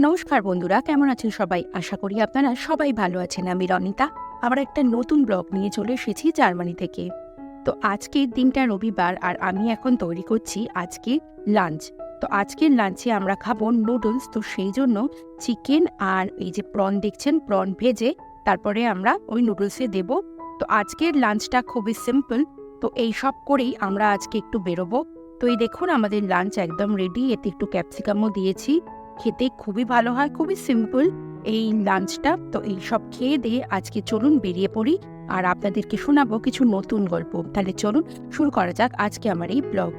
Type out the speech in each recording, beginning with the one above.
নমস্কার বন্ধুরা, কেমন আছেন সবাই? আশা করি আপনারা সবাই ভালো আছেন। আমি রনিতা। আবার একটা নতুন ব্লগ নিয়ে চলে এসেছি জার্মানি থেকে। তো আজকের দিনটা রবিবার আর আমি এখন তৈরি করছি আজকে লাঞ্চ। তো আজকের লাঞ্চে আমরা খাব নুডলস। তো সেই জন্য চিকেন আর এই যে প্রন দেখছেন, প্রন ভেজে তারপরে আমরা ওই নুডলসে দেব। তো আজকের লাঞ্চটা খুবই সিম্পল। তো এই সব করেই আমরা আজকে একটু বেরোবো। তো এই দেখুন, আমাদের লাঞ্চ একদম রেডি। এতে একটু ক্যাপসিকামও দিয়েছি। খেতে খুবই ভালো হয়, খুবই সিম্পল এই লাঞ্চটা তো এই সব খেয়ে দিয়ে আজকে চলুন বেরিয়ে পড়ি। আর আপনাদেরকে শোনাবো কিছু নতুন গল্প। তাহলে চলুন, শুরু করা যাক আজকে আমার এই ব্লগ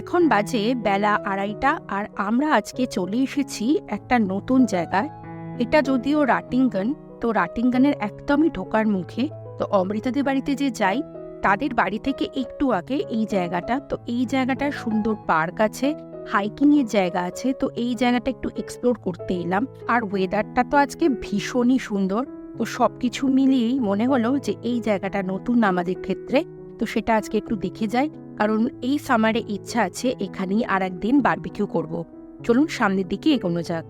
এখন বাজে বেলা আড়াইটা আর আমরা আজকে চলে এসেছি একটা নতুন জায়গায়। এটা যদিও রাটিঙ্গন, তো রাটিঙ্গনের একদমই ঢোকার মুখে। তো অমৃতাদের বাড়িতে যে যাই, তাদের বাড়ি থেকে একটু আগে এই জায়গাটা, তো এই জায়গাটা সুন্দর পার্ক আছে হাইকিং এর জায়গা আছে, তো এই জায়গাটা একটু এক্সপ্লোর করতে এলাম। আর ওয়েদারটা তো আজকে ভীষণই সুন্দর, তো সব কিছু মিলিয়েই মনে হলো যে এই জায়গাটা নতুন আমাদের ক্ষেত্রে, তো সেটা আজকে একটু দেখে যাই। কারণ এই সামারে ইচ্ছা আছে, এখানেই আর একদিন বারবিকিউ করব। চলুন সামনের দিকে এগোনো যাক।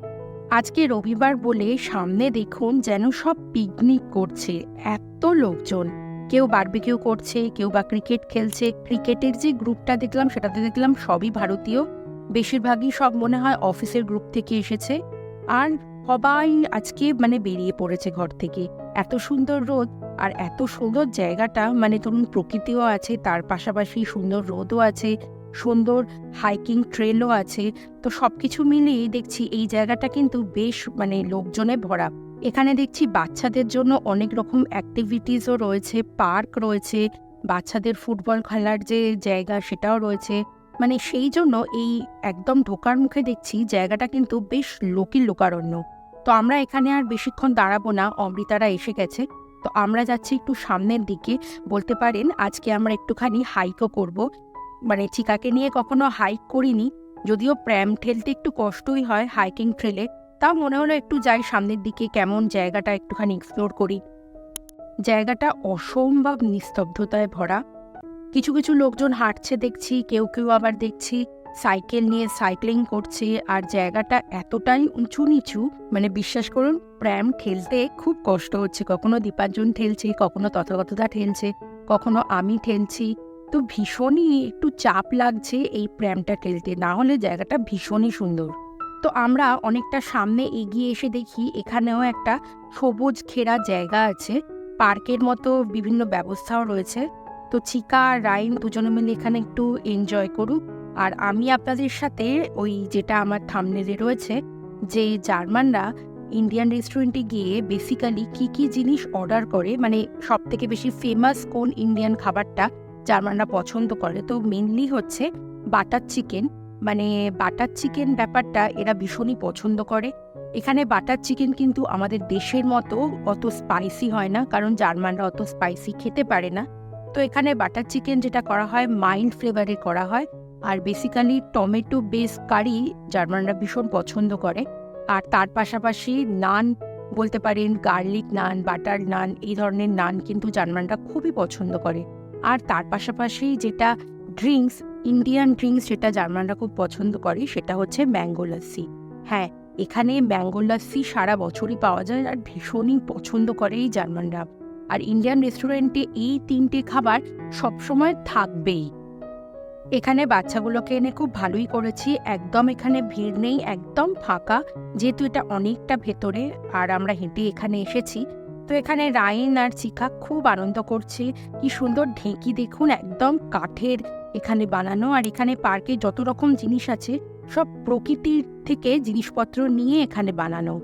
আজকে রবিবার বলে সামনে দেখুন যেন সব পিকনিক করছে, এত লোকজন। কেউ বারবিকিউ করছে, কেউ বা ক্রিকেট খেলছে। ক্রিকেটের যে গ্রুপটা দেখলাম, সেটাতে দেখলাম সবই ভারতীয়। বেশিরভাগই সব মনে হয় অফিসের গ্রুপ থেকে এসেছে। আর সবাই আজকে মানে বেরিয়ে পড়েছে ঘর থেকে। এত সুন্দর রোদ আর এত সুন্দর জায়গাটা মানে ধরুন প্রকৃতিও আছে, তার পাশাপাশি সুন্দর রোদও আছে। সুন্দর হাইকিং ট্রেলও আছে। তো সব কিছু মিলিয়ে দেখছি এই জায়গাটা কিন্তু বেশ মানে লোকজনে ভরা। এখানে দেখছি বাচ্চাদের জন্য অনেক রকম অ্যাক্টিভিটিসও রয়েছে পার্ক রয়েছে, বাচ্চাদের ফুটবল খেলার যে জায়গা সেটাও রয়েছে। মানে সেই জন্য এই একদম ঢোকার মুখে দেখছি জায়গাটা কিন্তু বেশ লোকিল লোকারণ্য তো আমরা এখানে আর বেশিক্ষণ দাঁড়াবো না, অমৃতারা এসে গেছে। তো আমরা যাচ্ছি একটু সামনের দিকে। বলতে পারেন আজকে আমরা একটুখানি হাইকও করব। মানে চিকাকে নিয়ে কখনো হাইক করিনি, যদিও প্র্যাম ঠেলতে একটু কষ্টই হয় হাইকিং ট্রেলে তাও মনে হলো একটু যাই সামনের দিকে, কেমন জায়গাটা একটুখানি এক্সপ্লোর করি। জায়গাটা অসম্ভব নিস্তব্ধতায় ভরা। কিছু কিছু লোকজন হাঁটছে দেখছি, কেউ কেউ আবার দেখছি সাইকেল নিয়ে সাইক্লিং করছে, আর জায়গাটা এতটাই উঁচু নিচু মানে বিশ্বাস করুন প্র্যাম ঠেলতে খুব কষ্ট হচ্ছে। কখনো দীপাঞ্জন ঠেলছে, কখনো তথাগতদা ঠেলছে, কখনো আমি ঠেলছি। তো ভীষণই একটু চাপ লাগছে এই প্র্যামটা ঠেলতে না হলে জায়গাটা ভীষণই সুন্দর। তো আমরা অনেকটা সামনে এগিয়ে এসে দেখি, এখানেও একটা সবুজ ঘেরা জায়গা আছে। পার্কের মতো বিভিন্ন ব্যবস্থাও রয়েছে। তো চিকা আর রাইন দুজনে মিলে এখানে একটু এনজয় করুক। আর আমি আপনাদের সাথে ওই যেটা আমার থামনেলে রয়েছে, যে জার্মানরা ইন্ডিয়ান রেস্টুরেন্টে গিয়ে বেসিক্যালি কি কি জিনিস অর্ডার করে মানে সব থেকে বেশি ফেমাস কোন ইন্ডিয়ান খাবারটা জার্মানরা পছন্দ করে। তো মেনলি হচ্ছে বাটার চিকেন। মানে বাটার চিকেন ব্যাপারটা এরা ভীষণই পছন্দ করে। এখানে বাটার চিকেন কিন্তু আমাদের দেশের মতো অত স্পাইসি হয় না, কারণ জার্মানরা অত স্পাইসি খেতে পারে না। তো এখানে বাটার চিকেন যেটা করা হয় মাইল্ড ফ্লেভারে করা হয়। আর বেসিক্যালি টমেটো বেস কারি জার্মানরা ভীষণ পছন্দ করে। আর তার পাশাপাশি নান, বলতে পারেন গার্লিক নান বাটার নান, এই ধরনের নান কিন্তু জার্মানরা খুবই পছন্দ করে। আর তার পাশাপাশি যেটা ড্রিঙ্কস, ইন্ডিয়ান ড্রিঙ্কস যেটা জার্মানরা খুব পছন্দ করে, সেটা হচ্ছে ম্যাঙ্গো লাস্সি। হ্যাঁ এখানে ম্যাঙ্গো লাস্সি সারা বছরই পাওয়া যায় আর ভীষণই পছন্দ করে এই জার্মানরা। আর ইন্ডিয়ান রেস্টুরেন্টে এই তিনটে খাবার সবসময় থাকবেই। এখানে বাচ্চাগুলোকে এনে খুব ভালোই করেছি, একদম এখানে ভিড় নেই, একদম ফাঁকা, যেহেতু এটা অনেকটা ভেতরে, আর আমরা হেঁটে এখানে এসেছি। তো এখানে রাইন আর চিকা খুব আনন্দ করছে। কি সুন্দর ঢেঁকি দেখুন, একদম কাঠের এখানে বানানো। আর এখানে পার্কে যত রকম জিনিস আছে, সব প্রকৃতির থেকে জিনিসপত্র নিয়ে এখানে বানানো।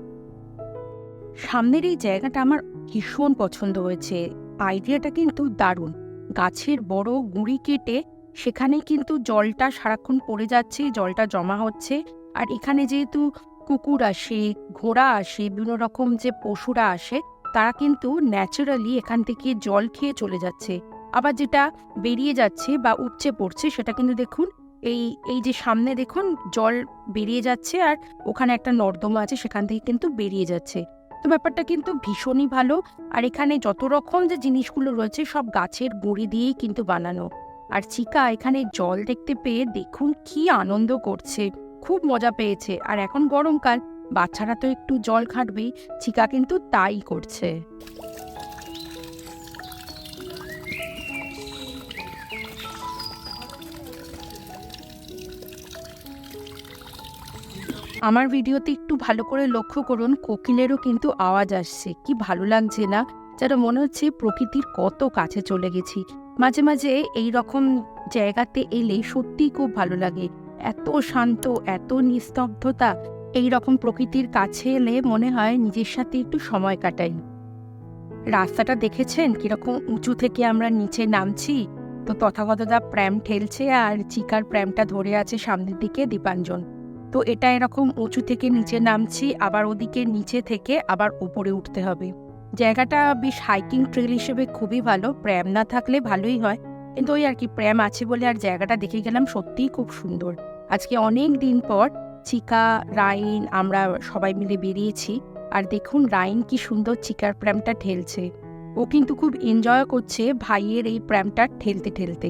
সামনের এই জায়গাটা আমার ভীষণ পছন্দ হয়েছে। আইডিয়াটা কিন্তু দারুণ। গাছের বড় গুঁড়ি কেটে সেখানে কিন্তু জলটা সারাক্ষণ পড়ে যাচ্ছে, জলটা জমা হচ্ছে। আর এখানে যেহেতু কুকুর আসে, ঘোড়া আসে, বিভিন্ন রকম যে পশুরা আসে তারা কিন্তু ন্যাচারালি এখান থেকে জল খেয়ে চলে যাচ্ছে। আবার যেটা বেরিয়ে যাচ্ছে বা উপচে পড়ছে সেটা কিন্তু দেখুন, এই এই যে সামনে দেখুন জল বেরিয়ে যাচ্ছে আর ওখানে একটা নর্দমা আছে সেখান থেকে কিন্তু বেরিয়ে যাচ্ছে। তো ব্যাপারটা কিন্তু ভীষণই ভালো আর এখানে যত রকম যে জিনিসগুলো রয়েছে সব গাছের গুঁড়ি দিয়েই কিন্তু বানানো। আর চিকা এখানে জল দেখতে পেয়ে দেখুন কি আনন্দ করছে, খুব মজা পেয়েছে। আর এখন গরমকাল বাচ্চারা তো একটু জল খাটবেই চিকা কিন্তু তাই করছে। আমার ভিডিওতে একটু ভালো করে লক্ষ্য করুন, কোকিলেরও কিন্তু আওয়াজ আসছে। কি ভালো লাগছে না? যেন মনে হচ্ছে প্রকৃতির কত কাছে চলে গেছি। মাঝে মাঝে এই রকম জায়গাতে এলে সত্যিই খুব ভালো লাগে। এত শান্ত, এত নিস্তব্ধতা। এই রকম প্রকৃতির কাছে এলে মনে হয় নিজের সাথে একটু সময় কাটাই। রাস্তাটা দেখেছেন? কীরকম উঁচু থেকে আমরা নিচে নামছি? তো তথাগতদা প্র্যাম ঠেলছে আর চিকার প্র্যামটা ধরে আছে সামনের দিকে দীপাঞ্জন। তো এটা এরকম উঁচু থেকে নিচে নামছি, আবার ওদিকে নিচে থেকে আবার উপরে উঠতে হবে। জায়গাটা বেশ হাইকিং ট্রেল হিসেবে খুবই ভালো। প্র্যাম না থাকলে ভালোই হয়। কিন্তু ওই আর কি প্র্যাম আছে বলে আর জায়গাটা দেখে গেলাম সত্যিই খুব সুন্দর। আজকে অনেক দিন পর চিকা, রাইন, আমরা সবাই মিলে বেরিয়েছি। আর দেখুন, রাইন কি সুন্দর চিকার প্র্যামটা ঠেলছে ও কিন্তু খুব এনজয় করছে ভাইয়ের এই প্র্যামটা ঠেলতে ঠেলতে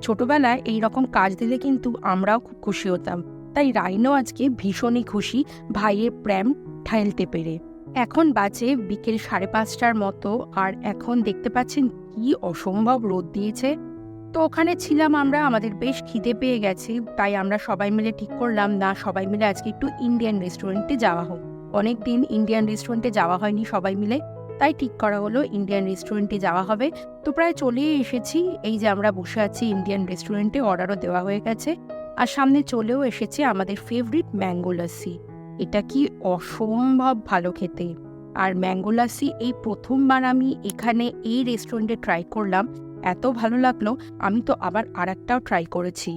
ছোটবেলায় এই রকম কাজ দিলে কিন্তু আমরাও খুব খুশি হতাম। তাই রাইনও আজকে ভীষণই খুশি ভাইয়ের প্রেম ঠেলতে পেরে। এখন বাজে বিকেল সাড়ে পাঁচটার মতো, আর এখন দেখতে পাচ্ছেন কি অসম্ভব রোদ দিয়েছে। তো ওখানে ছিলাম আমরা, আমাদের বেশ খিদে পেয়ে গেছে, তাই আমরা সবাই মিলে ঠিক করলাম, না, সবাই মিলে আজকে একটু ইন্ডিয়ান রেস্টুরেন্টে যাওয়া হোক। অনেক দিন ইন্ডিয়ান রেস্টুরেন্টে যাওয়া হয়নি সবাই মিলে, তাই ঠিক করা হলো ইন্ডিয়ান রেস্টুরেন্টে যাওয়া হবে। তো প্রায় চলেই এসেছি, এই যে আমরা বসে আছি ইন্ডিয়ান রেস্টুরেন্টে অর্ডারও দেওয়া হয়ে গেছে। আর সামনে চলেও এসেছে আমাদের ফেভারিট ম্যাঙ্গো লাসি এটা কি অসম্ভব ভালো খেতে। আর ম্যাঙ্গো লাসি এই প্রথমবার আমি এখানে এই রেস্টুরেন্টে ট্রাই করলাম। এত ভালো লাগল, আমি তো আবার আর একটাও ট্রাই করেছি।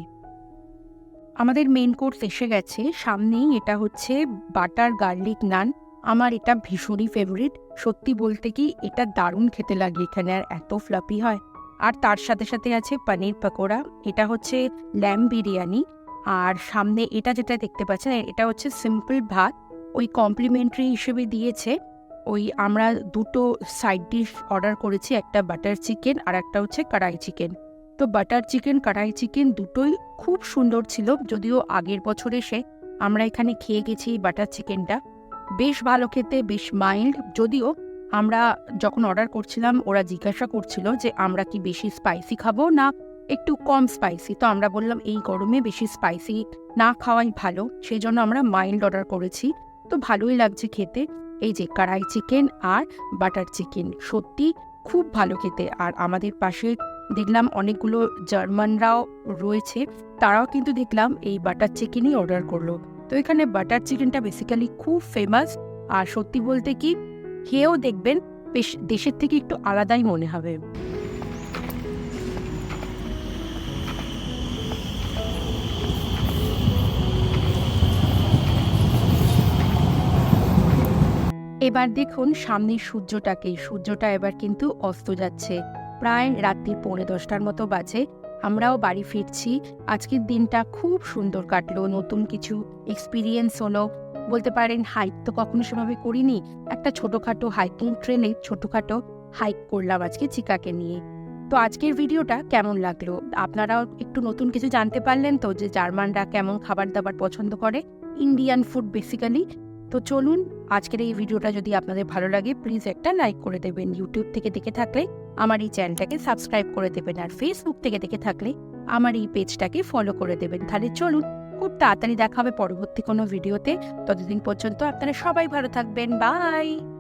আমাদের মেন কোর্স এসে গেছে, সামনেই এটা হচ্ছে বাটার গার্লিক নান আমার এটা ভীষণই ফেভারিট সত্যি বলতে কি এটা দারুণ খেতে লাগে এখানে, আর এত ফ্লাপি হয়। আর তার সাথে সাথে আছে পনির পকোড়া এটা হচ্ছে ল্যাম বিরিয়ানি আর সামনে এটা যেটা দেখতে পাচ্ছেন, এটা হচ্ছে সিম্পল ভাত, ওই কমপ্লিমেন্টারি হিসেবে দিয়েছে। ওই আমরা দুটো সাইড ডিশ অর্ডার করেছি, একটা বাটার চিকেন আর একটা হচ্ছে কড়াই চিকেন তো বাটার চিকেন কড়াই চিকেন দুটোই খুব সুন্দর ছিল, যদিও আগের বছর এসে আমরা এখানে খেয়ে গেছি বাটার চিকেনটা বেশ ভালো খেতে, বেশ মাইল্ড যদিও আমরা যখন অর্ডার করছিলাম, ওরা জিজ্ঞাসা করছিল যে আমরা কি বেশি স্পাইসি খাব না একটু কম স্পাইসি তো আমরা বললাম, এই গরমে বেশি স্পাইসি না খাওয়াই ভালো। সেই জন্য আমরা মাইল্ড অর্ডার করেছি। তো ভালোই লাগছে খেতে। এই যে কড়াই চিকেন আর বাটার চিকেন সত্যি খুব ভালো খেতে। আর আমাদের পাশে দেখলাম অনেকগুলো জার্মানরাও রয়েছে, তারাও কিন্তু দেখলাম এই বাটার চিকেনই অর্ডার করল। তো এখানে বাটার চিকেনটা বেসিক্যালি খুব ফেমাস আর সত্যি বলতে কি, খেয়েও দেখবেন, বেশ দেশের থেকে একটু আলাদাই মনে হবে। এবার দেখুন সামনের সূর্যটাকে। সূর্যটা এবার কিন্তু অস্ত যাচ্ছে। প্রায় রাত্রি পৌনে দশটার মতো বাজে। আমরাও বাড়ি ফিরছি। আজকের দিনটা খুব সুন্দর কাটলো। নতুন কিছু এক্সপিরিয়েন্স হলো। বলতে পারেন হাইক তো কখনো সেভাবে করিনি। একটা ছোটোখাটো হাইকিং ট্রেনে ছোটোখাটো হাইক করলাম আজকে চিকাকে নিয়ে। তো আজকের ভিডিওটা কেমন লাগল? আপনারাও একটু নতুন কিছু জানতে পারলেন তো যে জার্মানরা কেমন খাবার দাবার পছন্দ করে? ইন্ডিয়ান ফুড বেসিক্যালি তো চলুন, আজকের এই ভিডিওটা যদি আপনাদের ভালো লাগে প্লিজ একটা লাইক করে দেবেন। ইউটিউব থেকে দেখে থাকলে আমার এই চ্যানেলটাকে সাবস্ক্রাইব করে দেবেন আর ফেসবুক থেকে দেখে থাকলে আমার এই পেজটাকে ফলো করে দেবেন। তাহলে চলুন, খুব তাড়াতাড়ি দেখা হবে পরবর্তী কোনো ভিডিওতে ততদিন পর্যন্ত আপনারা সবাই ভালো থাকবেন। বাই